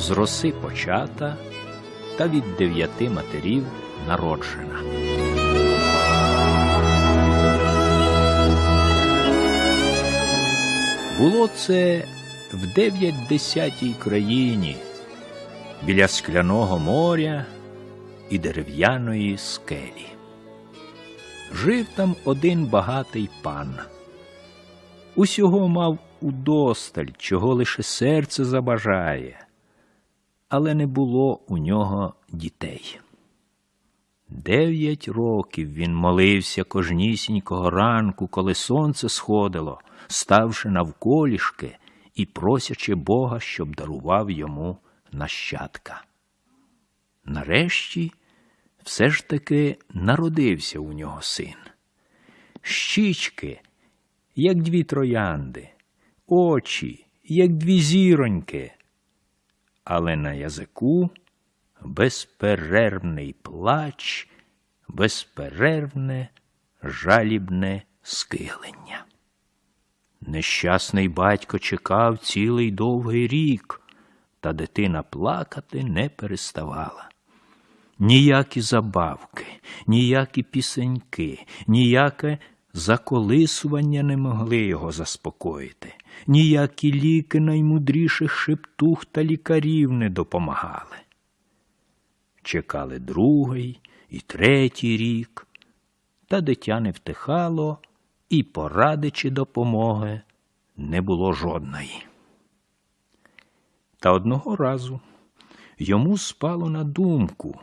з роси почата та від дев'яти матерів народжена. Було це в дев'ять десятій країні біля скляного моря і дерев'яної скелі. Жив там один багатий пан. Усього мав удосталь, чого лише серце забажає, але не було у нього дітей. Дев'ять років він молився кожнісінького ранку, коли сонце сходило, ставши навколішки і просячи Бога, щоб дарував йому нащадка. Нарешті все ж таки народився у нього син. Щічки, як дві троянди, очі, як дві зіроньки, але на язику безперервний плач, безперервне жалібне скилення. Нещасний батько чекав цілий довгий рік, та дитина плакати не переставала. Ніякі забавки, ніякі пісеньки, ніяке заколисування не могли його заспокоїти, ніякі ліки наймудріших шептух та лікарів не допомагали. Чекали другий і третій рік, та дитя не втихало, і поради чи допомоги не було жодної. Та одного разу йому спало на думку,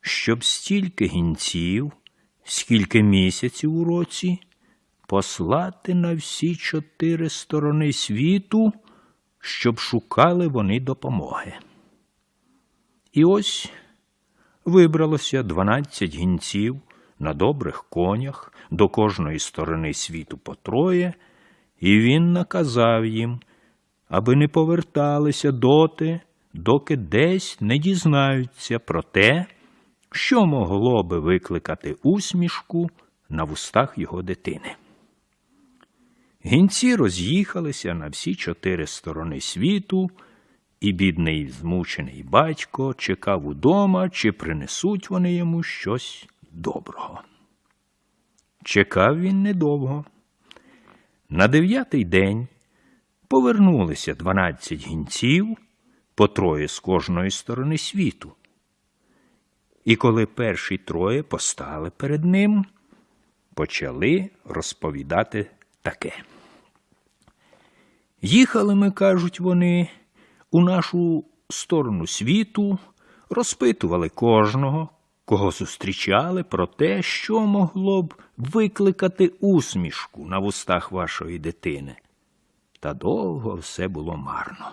щоб стільки гінців, скільки місяців у році, послати на всі чотири сторони світу, щоб шукали вони допомоги. І ось вибралося дванадцять гінців на добрих конях до кожної сторони світу по троє, і він наказав їм, аби не поверталися доти, доки десь не дізнаються про те, що могло би викликати усмішку на вустах його дитини. Гінці роз'їхалися на всі чотири сторони світу, і бідний змучений батько чекав удома, чи принесуть вони йому щось доброго. Чекав він недовго. На дев'ятий день повернулися дванадцять гінців по троє з кожної сторони світу. І коли перші троє постали перед ним, почали розповідати таке. Їхали ми, кажуть вони, у нашу сторону світу, розпитували кожного, кого зустрічали про те, що могло б викликати усмішку на вустах вашої дитини. Та довго все було марно.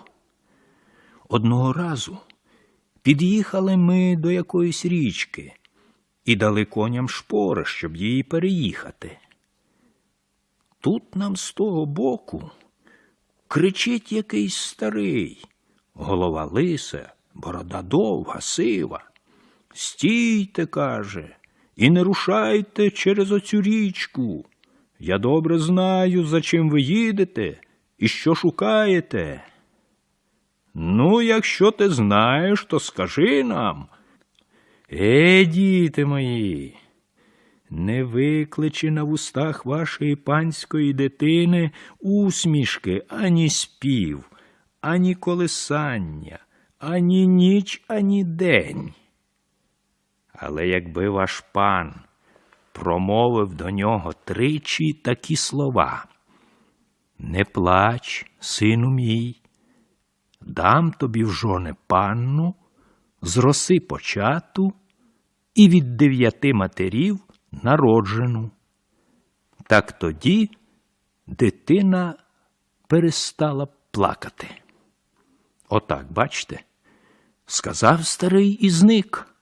Одного разу під'їхали ми до якоїсь річки і дали коням шпори, щоб її переїхати. Тут нам з того боку кричить якийсь старий, голова лиса, борода довга, сива. Стійте, каже, і не рушайте через оцю річку. Я добре знаю, за чим ви їдете і що шукаєте. Ну, якщо ти знаєш, то скажи нам. Е, діти мої, не викличе на вустах вашої панської дитини усмішки ані спів, ані колисання, ані ніч, ані день. Але якби ваш пан промовив до нього тричі такі слова Не плач, сину мій, дам тобі в жони панну, з роси почату і від дев'яти матерів народжену. Так тоді дитина перестала плакати. Отак, бачите, сказав старий і зник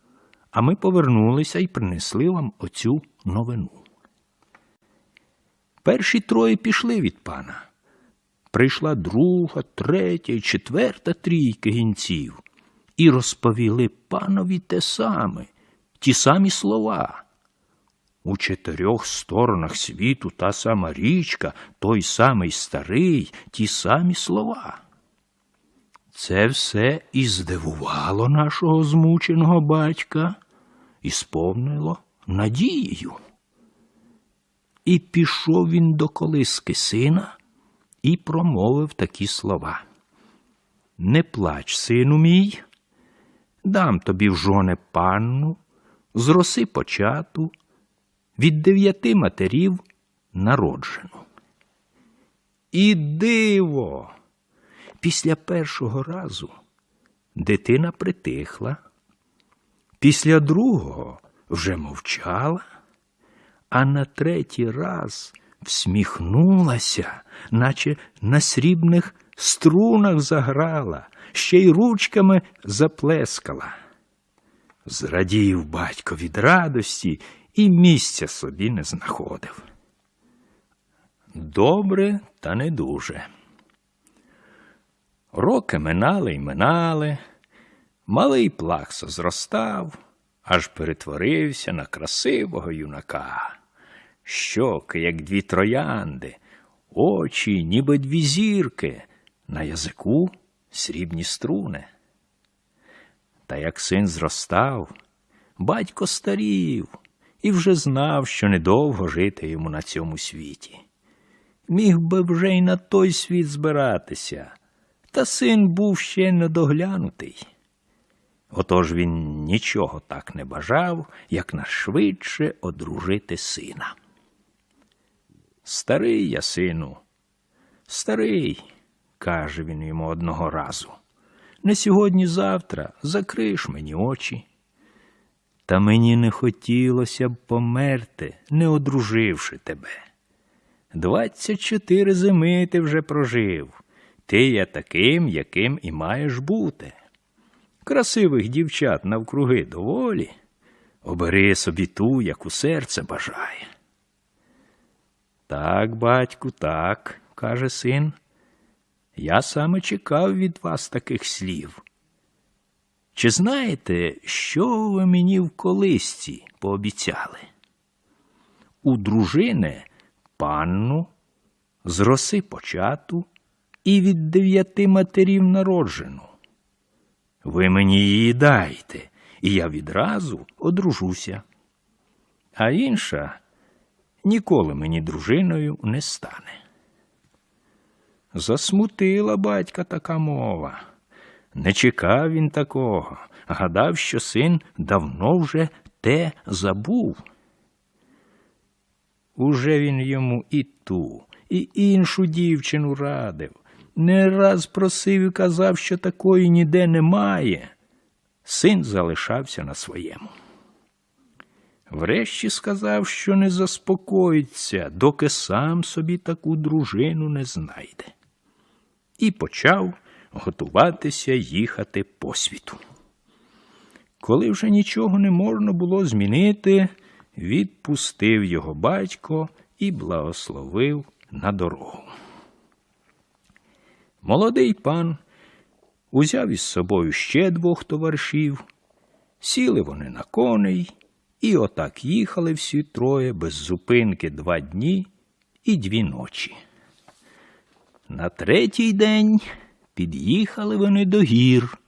а ми повернулися і принесли вам оцю новину. Перші троє пішли від пана. Прийшла друга, третя і четверта трійка гінців і розповіли панові те саме, ті самі слова. У чотирьох сторонах світу та сама річка, той самий старий, ті самі слова. Це все і здивувало нашого змученого батька і сповнило надією. І пішов він до колиски сина і промовив такі слова. Не плач, сину мій, дам тобі в жони панну, з роси почату, від дев'яти матерів народжену. І диво! Після першого разу дитина притихла, після другого вже мовчала, а на третій раз всміхнулася, наче на срібних струнах заграла, ще й ручками заплескала. Зрадів батько від радості і місця собі не знаходив. Добре, та не дуже. Роки минали й минали, малий плакса зростав, аж перетворився на красивого юнака. Щоки, як дві троянди, очі, ніби дві зірки, на язику срібні струни. Та як син зростав, батько старів і вже знав, що недовго жити йому на цьому світі. Міг би вже й на той світ збиратися, та син був ще недоглянутий. Отож він нічого так не бажав, як нашвидше одружити сина. Старий я, сину, старий, каже він йому одного разу. Не сьогодні завтра закриш мені очі. Та мені не хотілося б померти, не одруживши тебе. Двадцять чотири зими ти вже прожив. Ти є таким, яким і маєш бути. Красивих дівчат навкруги доволі. Обери собі ту, яку серце бажає. Так, батьку, так, каже син. Я саме чекав від вас таких слів. Чи знаєте, що ви мені в колисці пообіцяли? У дружини панну, з роси почату і від дев'яти матерів народжену. Ви мені її дайте, і я відразу одружуся. А інша ніколи мені дружиною не стане. Засмутила батька така мова. Не чекав він такого, гадав, що син давно вже те забув. Уже він йому і ту, і іншу дівчину радив. Не раз просив і казав, що такої ніде немає. Син залишався на своєму. Врешті сказав, що не заспокоїться, доки сам собі таку дружину не знайде. І почав готуватися їхати по світу. Коли вже нічого не можна було змінити, відпустив його батько і благословив на дорогу. Молодий пан узяв із собою ще двох товаришів, сіли вони на коней і отак їхали всі троє без зупинки два дні і дві ночі. На третій день під'їхали вони до гір,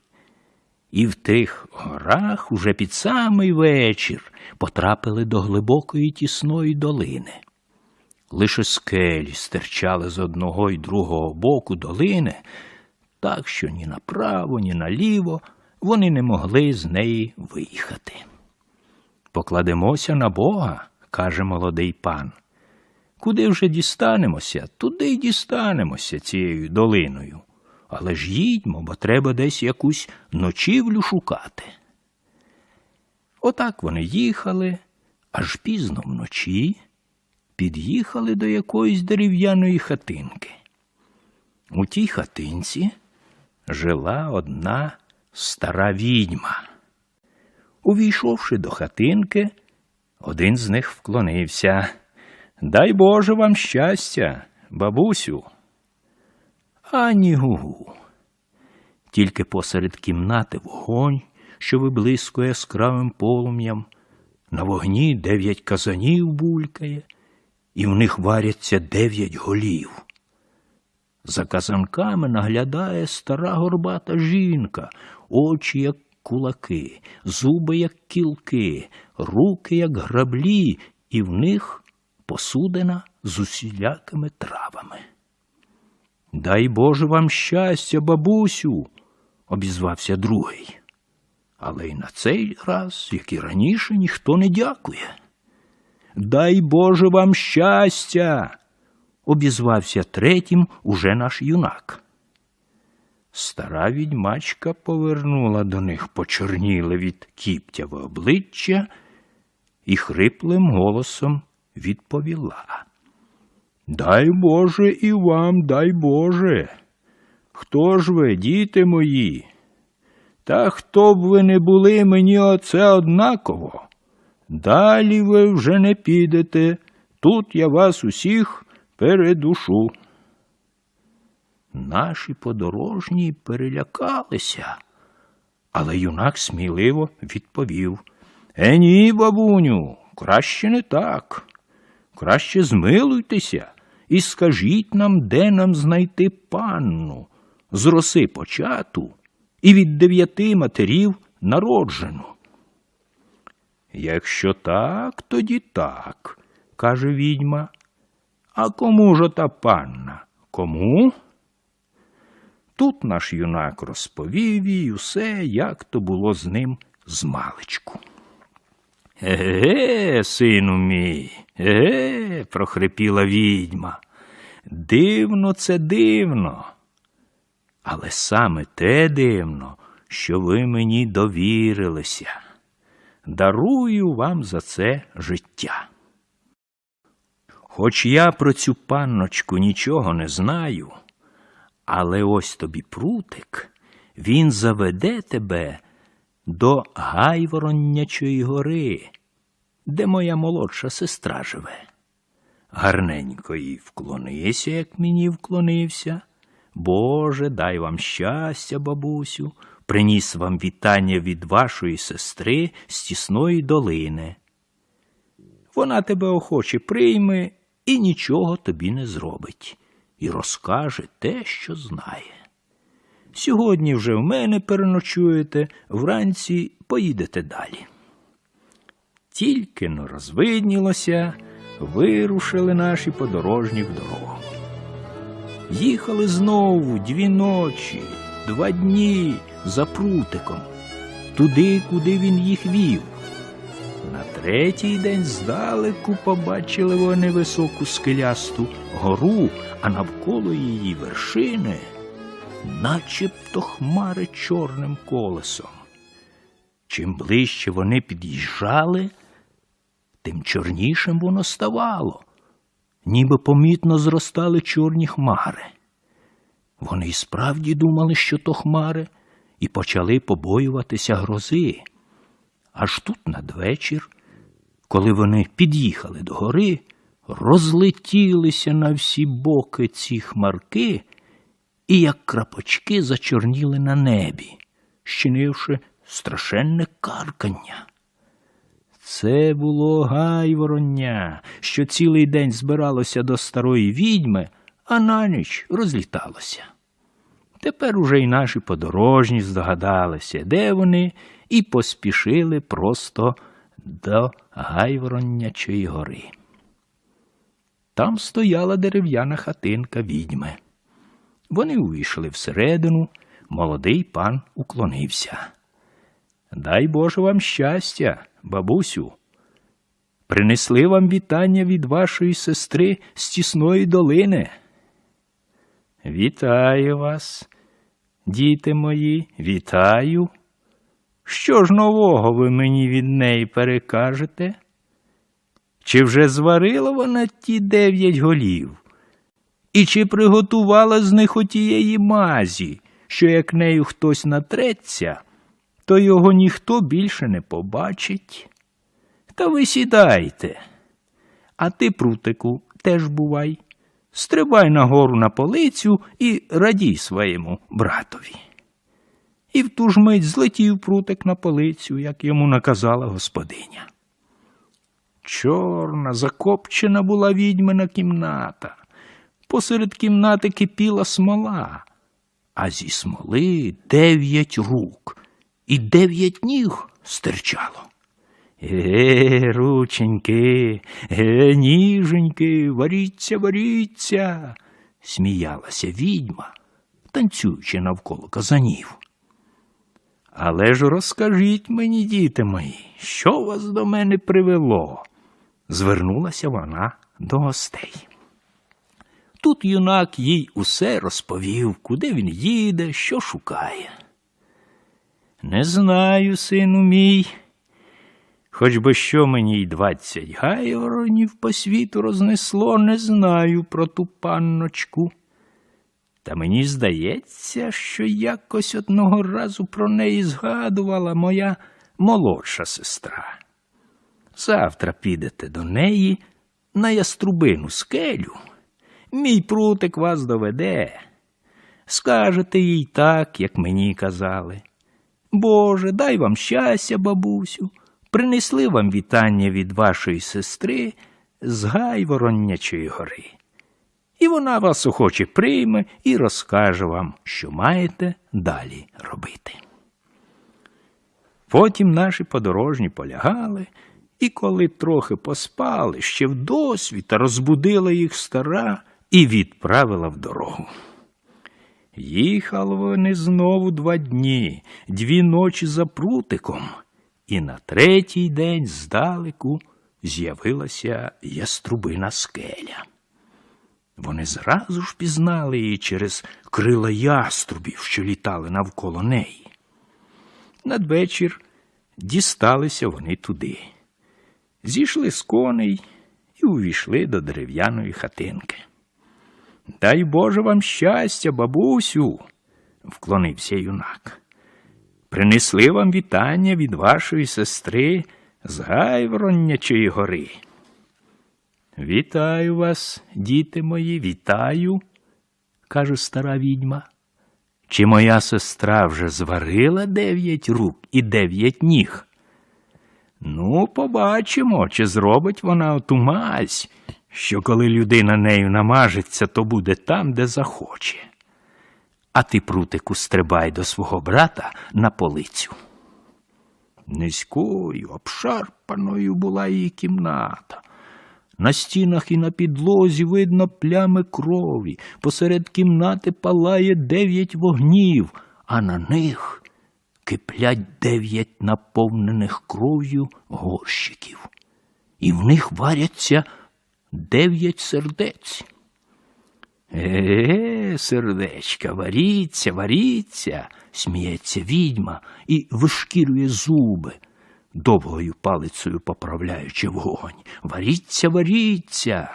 і в тих горах уже під самий вечір потрапили до глибокої тісної долини. Лише скелі стирчали з одного й другого боку долини, так що ні направо, ні наліво вони не могли з неї виїхати. Покладемося на Бога, каже молодий пан. Куди вже дістанемося, туди й дістанемося цією долиною. Але ж їдьмо, бо треба десь якусь ночівлю шукати. Отак вони їхали, аж пізно вночі під'їхали до якоїсь дерев'яної хатинки. У тій хатинці жила одна стара відьма. Увійшовши до хатинки, один з них вклонився. Дай Боже вам щастя, бабусю. Ані гугу. Тільки посеред кімнати вогонь, що виблискує яскравим полум'ям, на вогні дев'ять казанів булькає, і в них варяться дев'ять голів. За казанками наглядає стара горбата жінка, очі, як кулаки, зуби, як кілки, руки, як граблі, і в них посудина з усілякими травами. Дай Боже вам щастя, бабусю, обізвався другий. Але й на цей раз, як і раніше, ніхто не дякує. Дай Боже вам щастя, обізвався третім уже наш юнак. Стара відьмачка повернула до них почорніле від кіптяве обличчя і хриплим голосом відповіла. Дай Боже і вам, дай Боже. Хто ж ви, діти мої? Та хто б ви не були мені оце однаково? Далі ви вже не підете, тут я вас усіх передушу. Наші подорожні перелякалися, але юнак сміливо відповів Е, ні, бабуню, краще не так. Краще змилуйтеся і скажіть нам, де нам знайти панну з роси почату і від дев'яти матерів народжену. Якщо так, тоді так, каже відьма. А кому ж та панна? Кому? Тут наш юнак розповів їй усе, як то було з ним з маличку. Еге, сину мій, еге, прохрипіла відьма. Дивно це дивно. Але саме те дивно, що ви мені довірилися. Дарую вам за це життя. Хоч я про цю панночку нічого не знаю, але ось тобі прутик, він заведе тебе до Гайвороннячої гори, де моя молодша сестра живе. Гарненько їй вклонися, як мені вклонився. Боже, дай вам щастя, бабусю, приніс вам вітання від вашої сестри з тісної долини. Вона тебе охоче прийме і нічого тобі не зробить, і розкаже те, що знає. Сьогодні вже в мене переночуєте, вранці поїдете далі. Тільки но розвиднілося, вирушили наші подорожні в дорогу. Їхали знову дві ночі, два дні за прутиком, туди, куди він їх вів. На третій день здалеку побачили вони високу скелясту гору, а навколо її вершини начебто хмари чорним колесом. Чим ближче вони під'їжджали, тим чорнішим воно ставало, ніби помітно зростали чорні хмари. Вони й справді думали, що то хмари, і почали побоюватися грози. Аж тут надвечір, коли вони під'їхали до гори, розлетілися на всі боки ці хмарки і як крапочки зачорніли на небі, щинивши страшенне каркання. Це було гайвороння, що цілий день збиралося до старої відьми, а на ніч розліталося. Тепер уже й наші подорожні здогадалися, де вони, і поспішили просто до Гайвороннячої гори. Там стояла дерев'яна хатинка відьми. Вони увійшли всередину, молодий пан уклонився. Дай Боже вам щастя, бабусю. Принесли вам вітання від вашої сестри з тісної долини. Вітаю вас, діти мої, вітаю. Що ж нового ви мені від неї перекажете? Чи вже зварила вона ті дев'ять голів? І чи приготувала з них отієї мазі, що як нею хтось натреться, то його ніхто більше не побачить? Та ви сідайте, а ти, прутику, теж бувай. Стрибай нагору на полицю і радій своєму братові. І в ту ж мить злетів прутик на полицю, як йому наказала господиня. Чорна, закопчена була відьмина кімната. Посеред кімнати кипіла смола, а зі смоли дев'ять рук і дев'ять ніг стирчало. Е, рученьки, е, ніженьки, варіться, варіться, сміялася відьма, танцюючи навколо казанів. Але ж розкажіть мені, діти мої, що вас до мене привело? звернулася вона до гостей. Тут юнак їй усе розповів, куди він їде, що шукає. Не знаю, сину мій, хоч би що мені й двадцять гайворонів по світу рознесло, не знаю про ту панночку. Та мені здається, що якось одного разу про неї згадувала моя молодша сестра. Завтра підете до неї на яструбину скелю. Мій прутик вас доведе. Скажете їй так, як мені казали. Боже, дай вам щастя, бабусю, принесли вам вітання від вашої сестри з Гайвороннячої гори. І вона вас охоче прийме і розкаже вам, що маєте далі робити. Потім наші подорожні полягали, і коли трохи поспали, ще вдосвіта розбудила їх стара і відправила в дорогу. Їхали вони знову два дні, дві ночі за прутиком, і на третій день здалеку з'явилася яструбина скеля. Вони зразу ж пізнали її через крила яструбів, що літали навколо неї. Надвечір дісталися вони туди, зійшли з коней і увійшли до дерев'яної хатинки. Дай Боже вам щастя, бабусю, вклонився юнак. Принесли вам вітання від вашої сестри з Гайвороннячої гори. Вітаю вас, діти мої, вітаю, каже стара відьма. Чи моя сестра вже зварила дев'ять рук і дев'ять ніг? Ну, побачимо, чи зробить вона оту мазь, що коли людина нею намажеться, то буде там, де захоче. А ти, прутику, стрибай до свого брата на полицю. Низькою, обшарпаною була її кімната. На стінах і на підлозі видно плями крові. Посеред кімнати палає дев'ять вогнів, а на них киплять дев'ять наповнених кров'ю горщиків. І в них варяться дев'ять сердець. Е, сердечка, варіться, варіться, сміється відьма і вишкірює зуби, довгою палицею поправляючи вогонь. Варіться, варіться.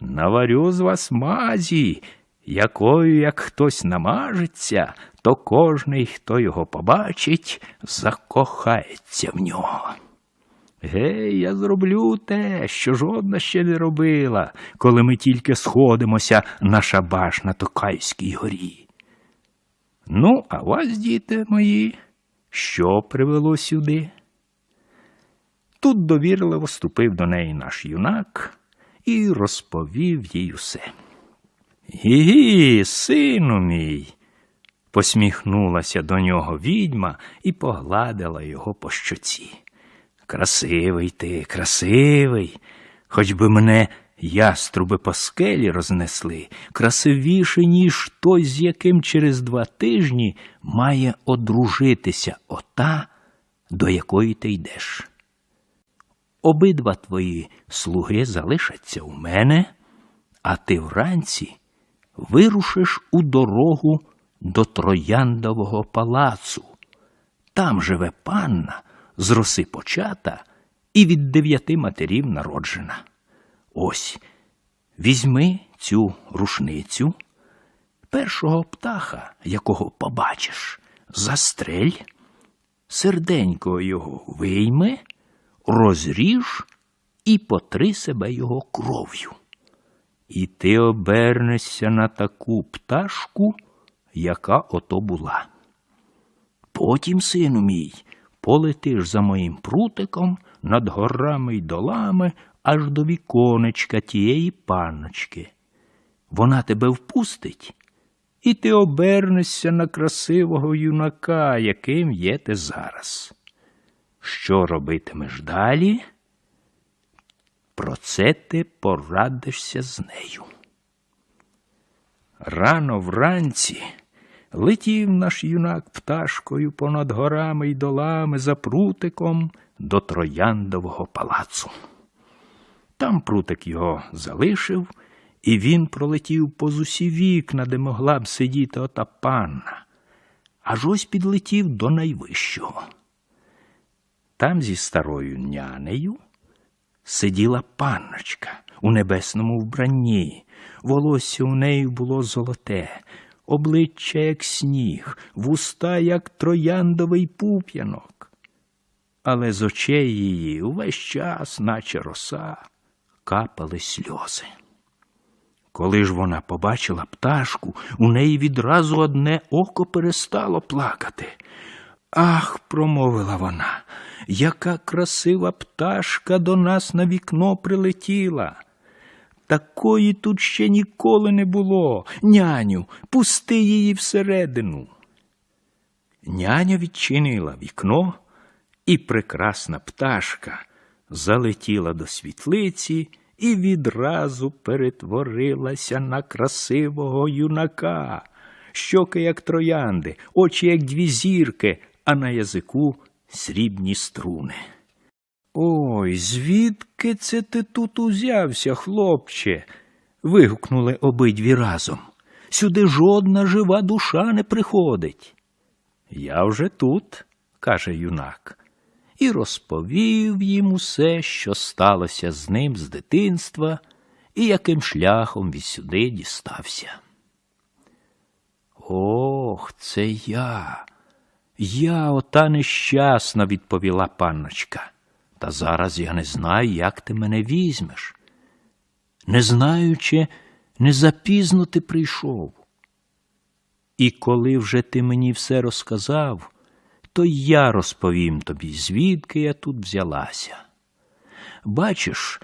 Наварю з вас мазі, якою як хтось намажеться, то кожний, хто його побачить, закохається в нього. Гей, я зроблю те, що жодна ще не робила, коли ми тільки сходимося на шабаш на Токайській горі. Ну, а вас, діти мої, що привело сюди? Тут довірливо ступив до неї наш юнак і розповів їй усе. Гі, сину мій, посміхнулася до нього відьма і погладила його по щоці. Красивий ти, красивий, хоч би мене яструби по скелі рознесли, красивіше, ніж той, з яким через два тижні має одружитися ота, до якої ти йдеш. Обидва твої слуги залишаться у мене, а ти вранці вирушиш у дорогу до Трояндового палацу. Там живе панна з роси почата і від дев'яти матерів народжена. Ось візьми цю рушницю, першого птаха, якого побачиш, застрель, серденько його вийми, розріж і потри себе його кров'ю. І ти обернешся на таку пташку, яка ото була. Потім, сину мій, полетиш за моїм прутиком над горами й долами аж до віконечка тієї панночки. вона тебе впустить, і ти обернешся на красивого юнака, яким є ти зараз. Що робитимеш далі? Про це ти порадишся з нею. Рано вранці летів наш юнак пташкою понад горами й долами за прутиком до Трояндового палацу. Там прутик його залишив, і він пролетів поз усі вікна, де могла б сидіти ота панна, аж ось підлетів до найвищого. Там зі старою нянею сиділа панночка у небесному вбранні, волосся у неї було золоте, обличчя, як сніг, вуста, як трояндовий пуп'янок. Але з очей її увесь час, наче роса, капали сльози. Коли ж вона побачила пташку, у неї відразу одне око перестало плакати. Ах, промовила вона, яка красива пташка до нас на вікно прилетіла. Такої тут ще ніколи не було. Няню, пусти її всередину. Няня відчинила вікно, і прекрасна пташка залетіла до світлиці і відразу перетворилася на красивого юнака, щоки, як троянди, очі, як дві зірки, а на язику срібні струни. Ой, звідки це ти тут узявся, хлопче? вигукнули обидві разом. Сюди жодна жива душа не приходить. Я вже тут, каже юнак, і розповів їм усе, що сталося з ним з дитинства і яким шляхом він сюди дістався. Ох, це я. Я ота нещасна, відповіла панночка. Та зараз я не знаю, як ти мене візьмеш. Не знаючи, не запізно ти прийшов. І коли вже ти мені все розказав, то я розповім тобі, звідки я тут взялася. Бачиш,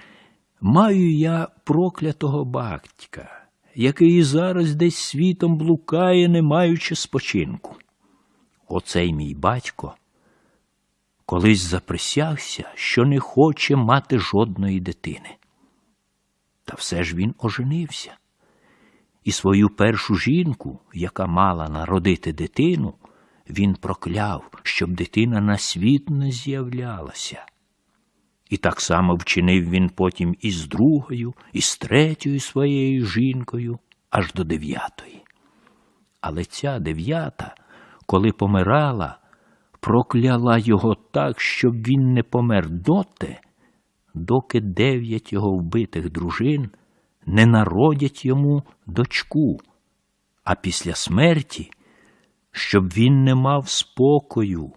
маю я проклятого батька, який зараз десь світом блукає, не маючи спочинку. Оцей мій батько колись заприсягся, що не хоче мати жодної дитини. Та все ж він оженився. І свою першу жінку, яка мала народити дитину, він прокляв, щоб дитина на світ не з'являлася. І так само вчинив він потім і з другою, і з третьою своєю жінкою, аж до дев'ятої. Але ця дев'ята, коли помирала, прокляла його так, щоб він не помер доти, доки дев'ять його вбитих дружин не народять йому дочку, а після смерті, щоб він не мав спокою,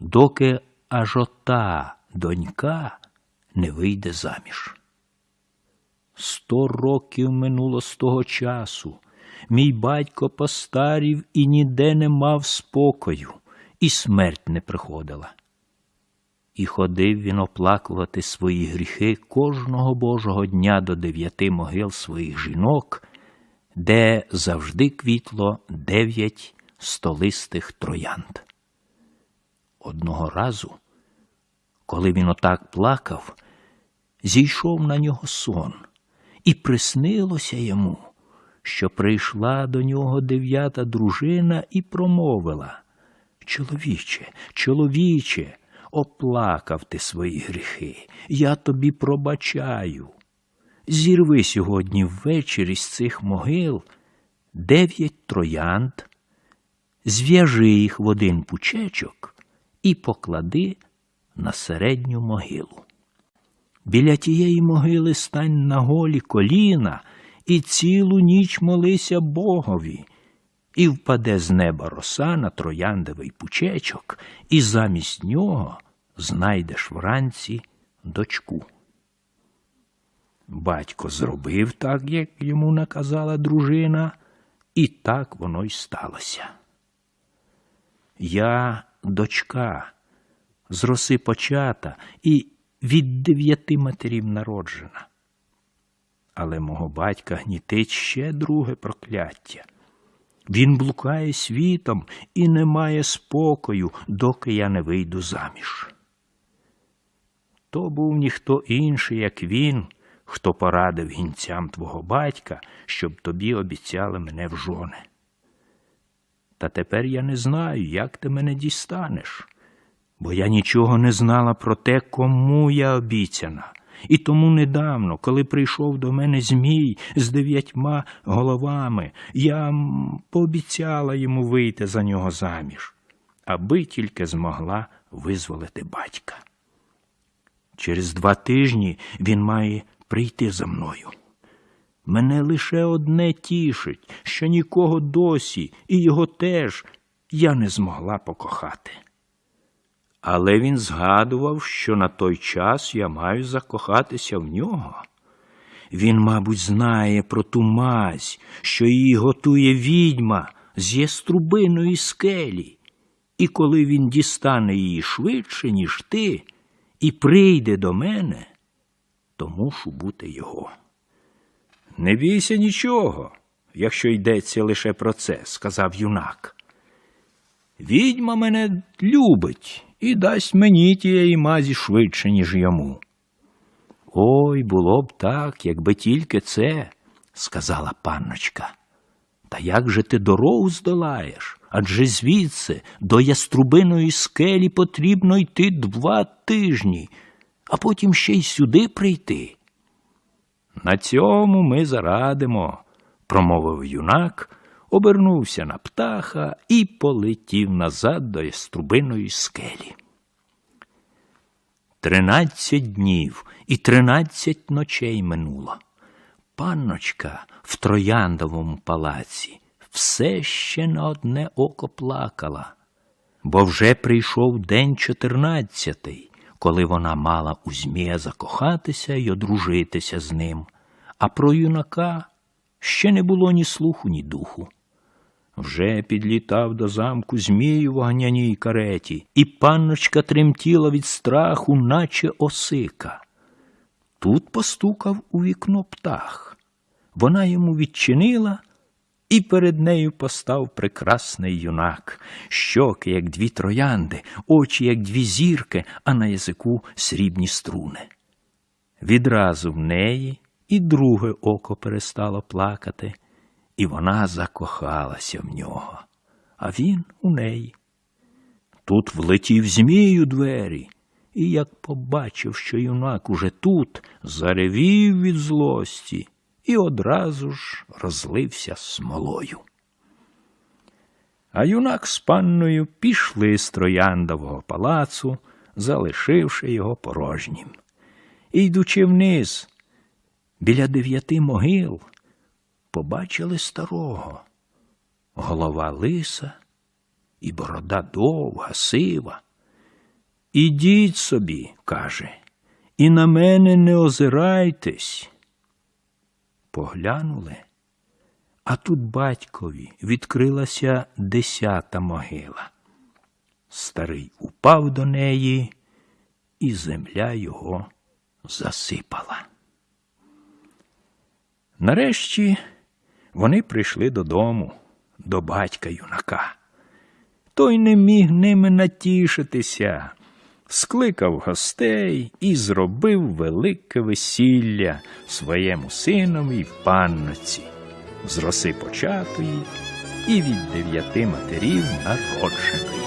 доки аж ота донька не вийде заміж. Сто років минуло з того часу. Мій батько постарів і ніде не мав спокою, і смерть не приходила. І ходив він оплакувати свої гріхи кожного божого дня до дев'яти могил своїх жінок, де завжди квітло дев'ять столистих троянд. Одного разу, коли він отак плакав, зійшов на нього сон, і приснилося йому, що прийшла до нього дев'ята дружина і промовила Чоловіче, чоловіче, оплакав ти свої гріхи, я тобі пробачаю. Зірви сьогодні ввечері з цих могил дев'ять троянд, зв'яжи їх в один пучечок і поклади на середню могилу. Біля тієї могили стань на голі коліна і цілу ніч молися Богові, і впаде з неба роса на трояндовий пучечок, і замість нього знайдеш вранці дочку. Батько зробив так, як йому наказала дружина, і так воно й сталося. Я дочка, з роси почата і від дев'яти матерів народжена. Але мого батька гнітить ще друге прокляття. Він блукає світом і не має спокою, доки я не вийду заміж. То був ніхто інший, як він, хто порадив гінцям твого батька, щоб тобі обіцяли мене в жони. Та тепер я не знаю, як ти мене дістанеш, бо я нічого не знала про те, кому я обіцяна. І тому недавно, коли прийшов до мене Змій з дев'ятьма головами, я пообіцяла йому вийти за нього заміж, аби тільки змогла визволити батька. Через два тижні він має прийти за мною. Мене лише одне тішить, що нікого досі, і його теж я не змогла покохати. Але він згадував, що на той час я маю закохатися в нього. Він, мабуть, знає про ту мазь, що її готує відьма з яструбиної скелі, і коли він дістане її швидше, ніж ти, і прийде до мене, то мушу бути його. Не бійся нічого, якщо йдеться лише про це, сказав юнак. Відьма мене любить і дасть мені тієї мазі швидше, ніж йому. Ой, було б так, якби тільки це, сказала панночка. Та як же ти дорогу здолаєш? Адже звідси до яструбиної скелі потрібно йти два тижні, а потім ще й сюди прийти. На цьому ми зарадимо, промовив юнак, обернувся на птаха і полетів назад до яструбиної скелі. Тринадцять днів і тринадцять ночей минуло. Панночка в трояндовому палаці все ще на одне око плакала, бо вже прийшов день чотирнадцятий, коли вона мала у Змія закохатися й одружитися з ним, а про юнака ще не було ні слуху, ні духу. Вже підлітав до замку Змій у вогняній кареті, і панночка тремтіла від страху, наче осика. Тут постукав у вікно птах. Вона йому відчинила, і перед нею постав прекрасний юнак, щоки, як дві троянди, очі, як дві зірки, а на язику срібні струни. Відразу в неї і друге око перестало плакати, і вона закохалася в нього, а він у неї. Тут влетів змій у двері, і як побачив, що юнак уже тут, заревів від злості і одразу ж розлився смолою. А юнак з панною пішли з трояндового палацу, залишивши його порожнім. І, йдучи вниз, біля дев'яти могил, побачили старого. Голова лиса і борода довга, сива. Ідіть собі, каже, і на мене не озирайтесь. Поглянули, а тут батькові відкрилася десята могила. Старий упав до неї, і земля його засипала. Нарешті вони прийшли додому, до батька юнака. Той не міг ними натішитися, скликав гостей і зробив велике весілля своєму синові й панноці, з роси початої і від дев'яти матерів народженої.